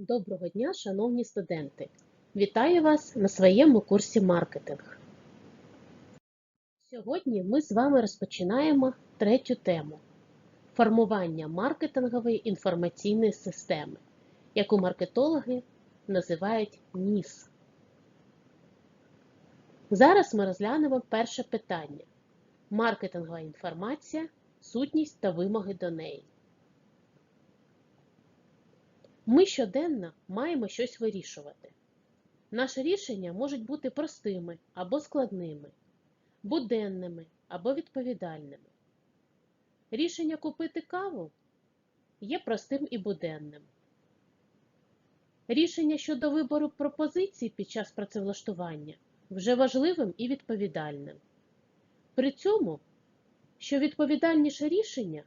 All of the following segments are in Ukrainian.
Доброго дня, шановні студенти! Вітаю вас на своєму курсі маркетинг. Сьогодні ми з вами розпочинаємо третю тему формування маркетингової інформаційної системи, яку маркетологи називають НІС. Зараз ми розглянемо перше питання: маркетингова інформація, сутність та вимоги до неї. Ми щоденно маємо щось вирішувати. Наші рішення можуть бути простими або складними, буденними або відповідальними. Рішення купити каву є простим і буденним. Рішення щодо вибору пропозицій під час працевлаштування вже важливим і відповідальним. При цьому, що відповідальніше рішення,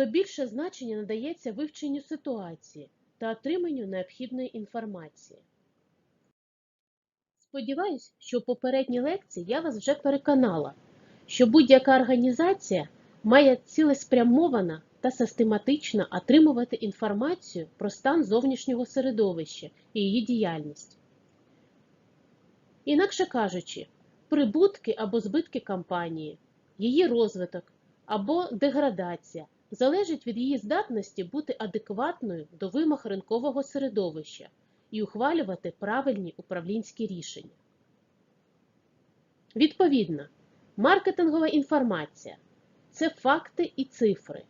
то більше значення надається вивченню ситуації та отриманню необхідної інформації. Сподіваюсь, що у попередній лекції я вас вже переконала, що будь-яка організація має цілеспрямовано та систематично отримувати інформацію про стан зовнішнього середовища і її діяльність. Інакше кажучи, прибутки або збитки компанії, її розвиток або деградація залежить від її здатності бути адекватною до вимог ринкового середовища і ухвалювати правильні управлінські рішення. Відповідно, маркетингова інформація це факти і цифри,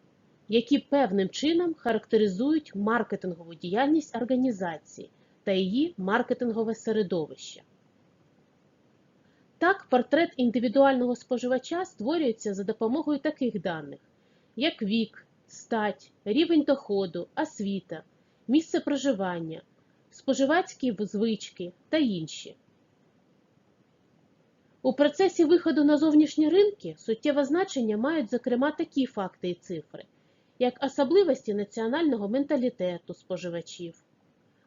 які певним чином характеризують маркетингову діяльність організації та її маркетингове середовище. Так, портрет індивідуального споживача створюється за допомогою таких даних, як вік, стать, рівень доходу, освіта, місце проживання, споживацькі звички та інші. У процесі виходу на зовнішні ринки суттєве значення мають, зокрема, такі факти і цифри, як особливості національного менталітету споживачів,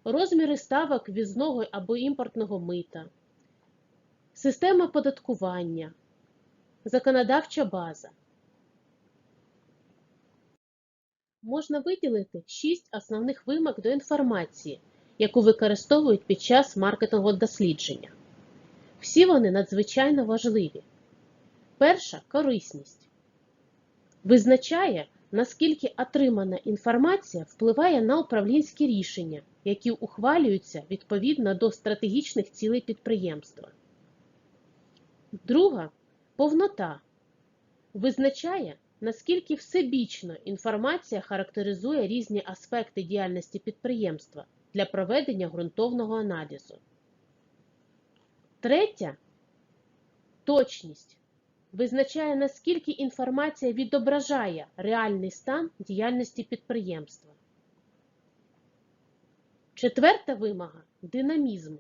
розміри ставок візного або імпортного мита, система податкування, законодавча база. Можна виділити шість основних вимог до інформації, яку використовують під час маркетингового дослідження. Всі вони надзвичайно важливі. Перша корисність. Визначає, наскільки отримана інформація впливає на управлінські рішення, які ухвалюються відповідно до стратегічних цілей підприємства. Друга повнота. Визначає, наскільки всебічно інформація характеризує різні аспекти діяльності підприємства для проведення ґрунтовного аналізу. Третя точність визначає, наскільки інформація відображає реальний стан діяльності підприємства. Четверта вимога динамізм.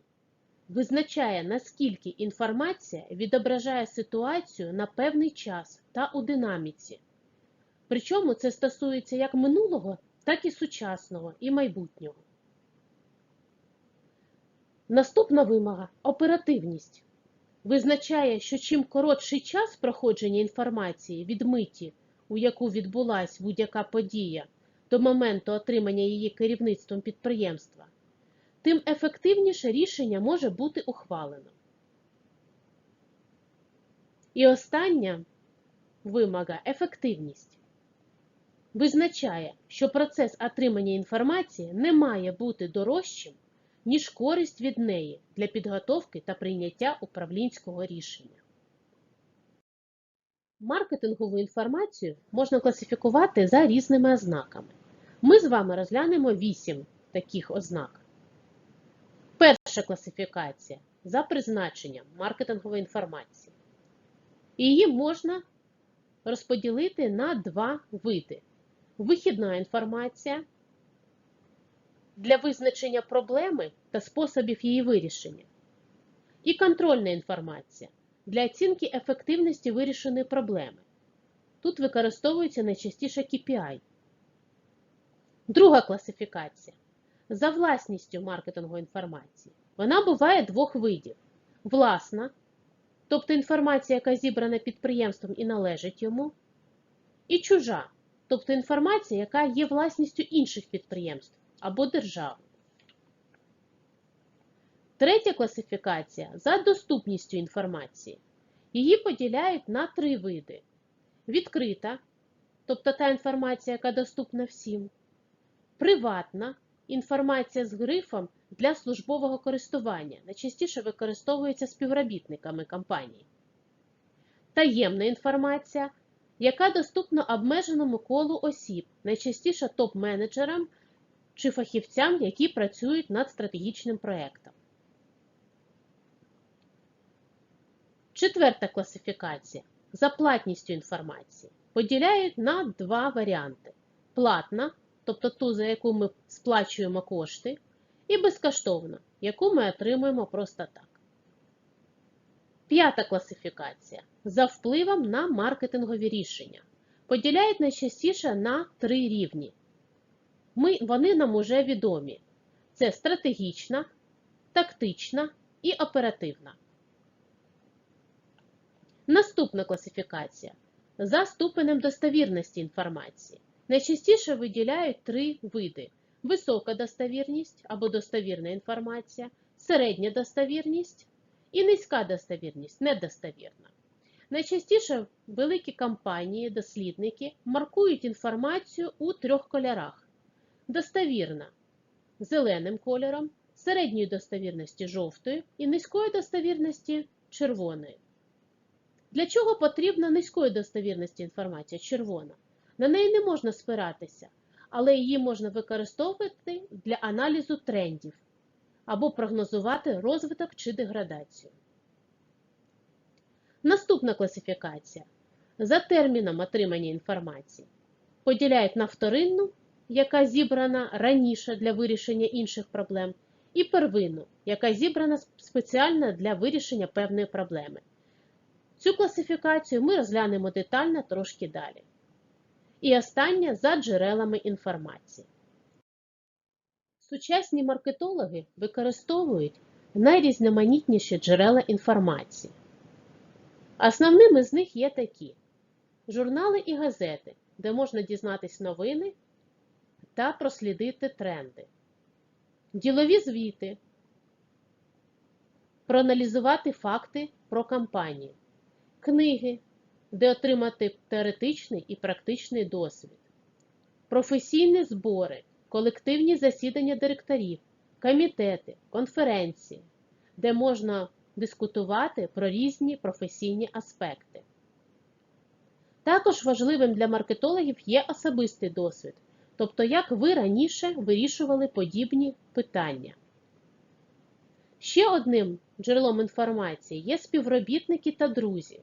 Визначає, наскільки інформація відображає ситуацію на певний час та у динаміці. Причому це стосується як минулого, так і сучасного і майбутнього. Наступна вимога оперативність. Визначає, що чим коротший час проходження інформації від миті, у яку відбулася будь-яка подія, до моменту отримання її керівництвом підприємства, тим ефективніше рішення може бути ухвалено. І остання вимога ефективність. Визначає, що процес отримання інформації не має бути дорожчим, ніж користь від неї для підготовки та прийняття управлінського рішення. Маркетингову інформацію можна класифікувати за різними ознаками. Ми з вами розглянемо 8 таких ознак. Перша класифікація за призначенням маркетингової інформації. Її можна розподілити на два види: вихідна інформація для визначення проблеми та способів її вирішення, і контрольна інформація для оцінки ефективності вирішеної проблеми. Тут використовується найчастіше KPI. Друга класифікація за власністю маркетингової інформації. Вона буває двох видів: власна, тобто інформація, яка зібрана підприємством і належить йому, і чужа, тобто інформація, яка є власністю інших підприємств, або державу. Третя класифікація за доступністю інформації. Її поділяють на три види: відкрита, тобто та інформація, яка доступна всім, приватна інформація з грифом для службового користування, найчастіше використовується співробітниками компанії, таємна інформація, яка доступна обмеженому колу осіб, найчастіше топ-менеджерам чи фахівцям, які працюють над стратегічним проєктом. Четверта класифікація за платністю інформації поділяють на два варіанти: платна, тобто ту, за яку ми сплачуємо кошти, і безкоштовна, яку ми отримуємо просто так. П'ята класифікація за впливом на маркетингові рішення. Поділяють найчастіше на три рівні. Ми, Вони нам уже відомі: це стратегічна, тактична і оперативна. Наступна класифікація за ступенем достовірності інформації. Найчастіше виділяють три види: висока достовірність або достовірна інформація, середня достовірність і низька достовірність недостовірна. Найчастіше великі компанії, дослідники маркують інформацію у трьох кольорах: достовірна зеленим кольором, середньої достовірності жовтою і низької достовірності червоною. Для чого потрібна низької достовірності інформація червона? На неї не можна спиратися, але її можна використовувати для аналізу трендів або прогнозувати розвиток чи деградацію. Наступна класифікація за терміном отримання інформації поділяють на вторинну, яка зібрана раніше для вирішення інших проблем, і первинну, яка зібрана спеціально для вирішення певної проблеми. Цю класифікацію ми розглянемо детально трошки далі. І останнє за джерелами інформації. Сучасні маркетологи використовують найрізноманітніші джерела інформації. Основними з них є такі: журнали і газети, де можна дізнатись новини та прослідити тренди, ділові звіти, проаналізувати факти про кампанію, книги, де отримати теоретичний і практичний досвід, професійні збори, колективні засідання директорів, комітети, конференції, де можна дискутувати про різні професійні аспекти. Також важливим для маркетологів є особистий досвід, тобто як ви раніше вирішували подібні питання. Ще одним джерелом інформації є співробітники та друзі,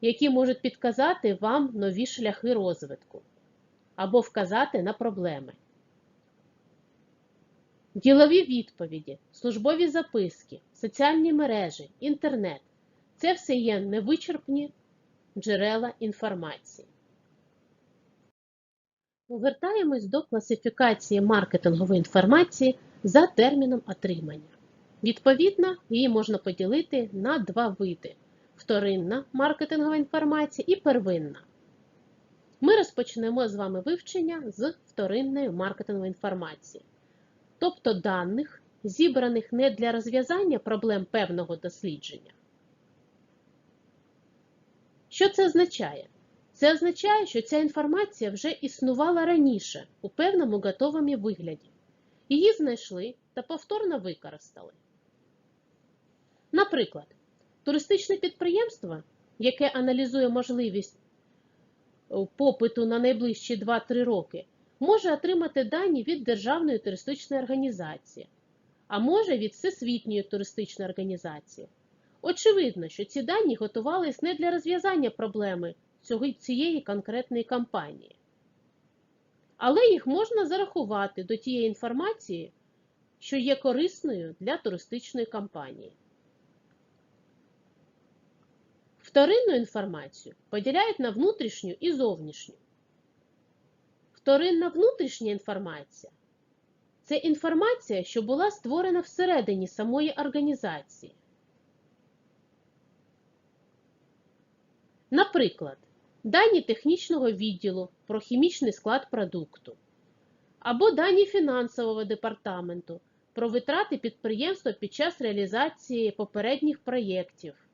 які можуть підказати вам нові шляхи розвитку або вказати на проблеми. Ділові відповіді, службові записки, соціальні мережі, інтернет це все є невичерпні джерела інформації. Повертаємось до класифікації маркетингової інформації за терміном отримання. Відповідно, її можна поділити на два види: вторинна маркетингова інформація і первинна. Ми розпочнемо з вами вивчення з вторинної маркетингової інформації, тобто даних, зібраних не для розв'язання проблем певного дослідження. Що це означає? Це означає, що ця інформація вже існувала раніше у певному готовому вигляді. Її знайшли та повторно використали. Наприклад, туристичне підприємство, яке аналізує можливість попиту на найближчі 2-3 роки, може отримати дані від Державної туристичної організації, а може від Всесвітньої туристичної організації. Очевидно, що ці дані готувались не для розв'язання проблеми цієї конкретної кампанії. Але їх можна зарахувати до тієї інформації, що є корисною для туристичної кампанії. Вторинну інформацію поділяють на внутрішню і зовнішню. Вторинна внутрішня інформація це інформація, що була створена всередині самої організації. Наприклад, дані технічного відділу про хімічний склад продукту, або дані фінансового департаменту про витрати підприємства під час реалізації попередніх проєктів.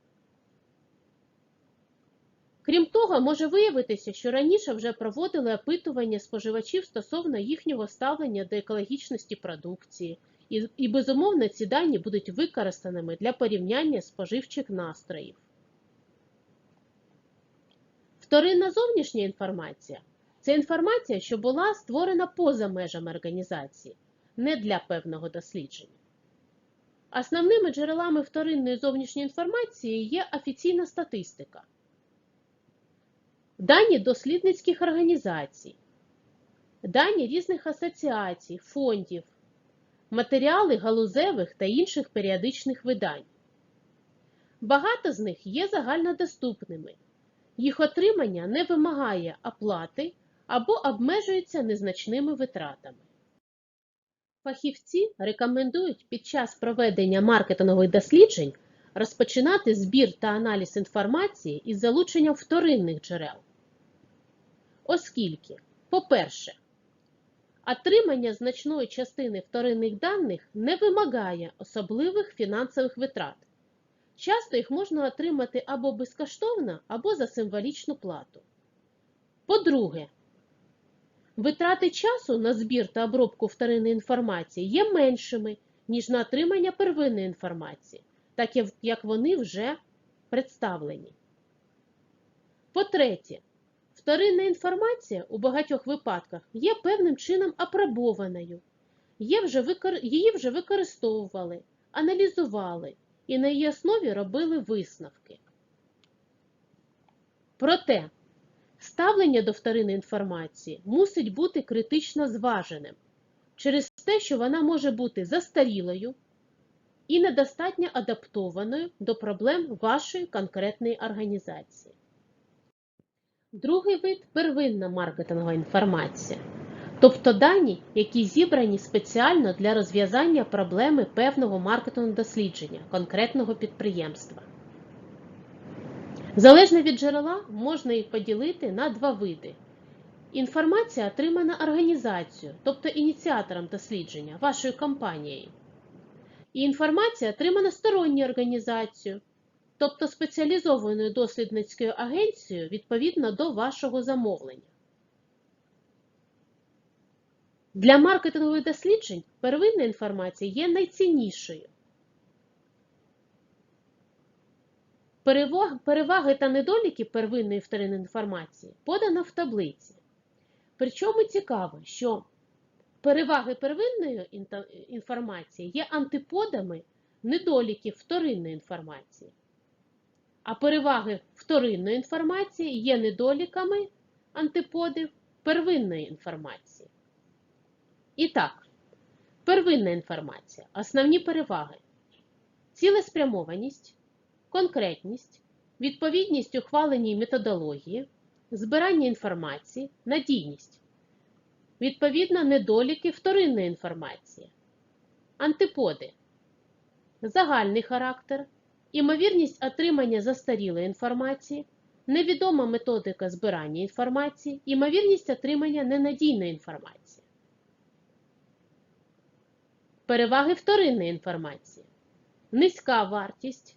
Крім того, може виявитися, що раніше вже проводили опитування споживачів стосовно їхнього ставлення до екологічності продукції, і, і безумовно ці дані будуть використаними для порівняння споживчих настроїв. Вторинна зовнішня інформація це інформація, що була створена поза межами організації, не для певного дослідження. Основними джерелами вторинної зовнішньої інформації є офіційна статистика, дані дослідницьких організацій, дані різних асоціацій, фондів, матеріали галузевих та інших періодичних видань. Багато з них є загальнодоступними. Їх отримання не вимагає оплати або обмежується незначними витратами. Фахівці рекомендують під час проведення маркетингових досліджень розпочинати збір та аналіз інформації із залученням вторинних джерел. Оскільки, по-перше, отримання значної частини вторинних даних не вимагає особливих фінансових витрат. Часто їх можна отримати або безкоштовно, або за символічну плату. По-друге, витрати часу на збір та обробку вторинної інформації є меншими, ніж на отримання первинної інформації, так як вони вже представлені. По-третє, вторинна інформація у багатьох випадках є певним чином апробованою, її вже використовували, аналізували і на її основі робили висновки. Проте, ставлення до вторинної інформації мусить бути критично зваженим через те, що вона може бути застарілою і недостатньо адаптованою до проблем вашої конкретної організації. Другий вид первинна маркетингова інформація, тобто дані, які зібрані спеціально для розв'язання проблеми певного маркетингового дослідження конкретного підприємства. Залежно від джерела можна їх поділити на два види. Інформація отримана організацією, тобто ініціатором дослідження, вашою компанією. І інформація отримана сторонньою організацією, тобто спеціалізованою дослідницькою агенцією відповідно до вашого замовлення. Для маркетингових досліджень первинна інформація є найціннішою. Переваги та недоліки первинної і вторинної інформації подано в таблиці. Причому цікаво, що переваги первинної інформації є антиподами недоліків вторинної інформації. А переваги вторинної інформації є недоліками антиподів первинної інформації. І так, первинна інформація. Основні переваги. Цілеспрямованість, конкретність, відповідність ухваленій методології, збирання інформації, надійність. Відповідно, недоліки вторинної інформації, антиподи, загальний характер, імовірність отримання застарілої інформації, невідома методика збирання інформації, імовірність отримання ненадійної інформації. Переваги вторинної інформації. Низька вартість,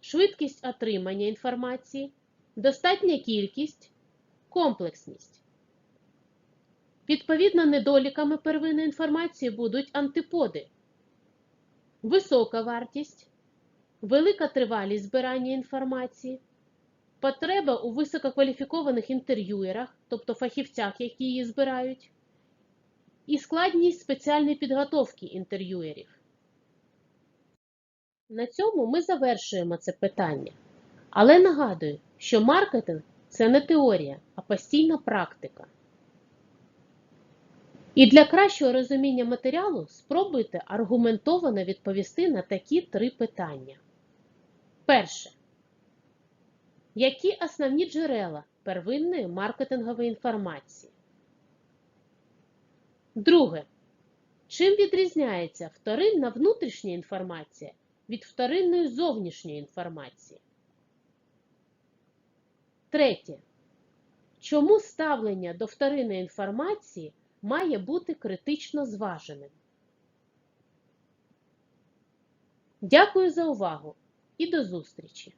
швидкість отримання інформації, достатня кількість, комплексність. Відповідно, недоліками первинної інформації будуть антиподи, висока вартість, велика тривалість збирання інформації, потреба у висококваліфікованих інтерв'юерах, тобто фахівцях, які її збирають, і складність спеціальної підготовки інтерв'юерів. На цьому ми завершуємо це питання. Але нагадую, що маркетинг це не теорія, а постійна практика. І для кращого розуміння матеріалу спробуйте аргументовано відповісти на такі три питання. Перше. Які основні джерела первинної маркетингової інформації? Друге. Чим відрізняється вторинна внутрішня інформація від вторинної зовнішньої інформації? Третє. Чому ставлення до вторинної інформації має бути критично зваженим. Дякую за увагу і до зустрічі!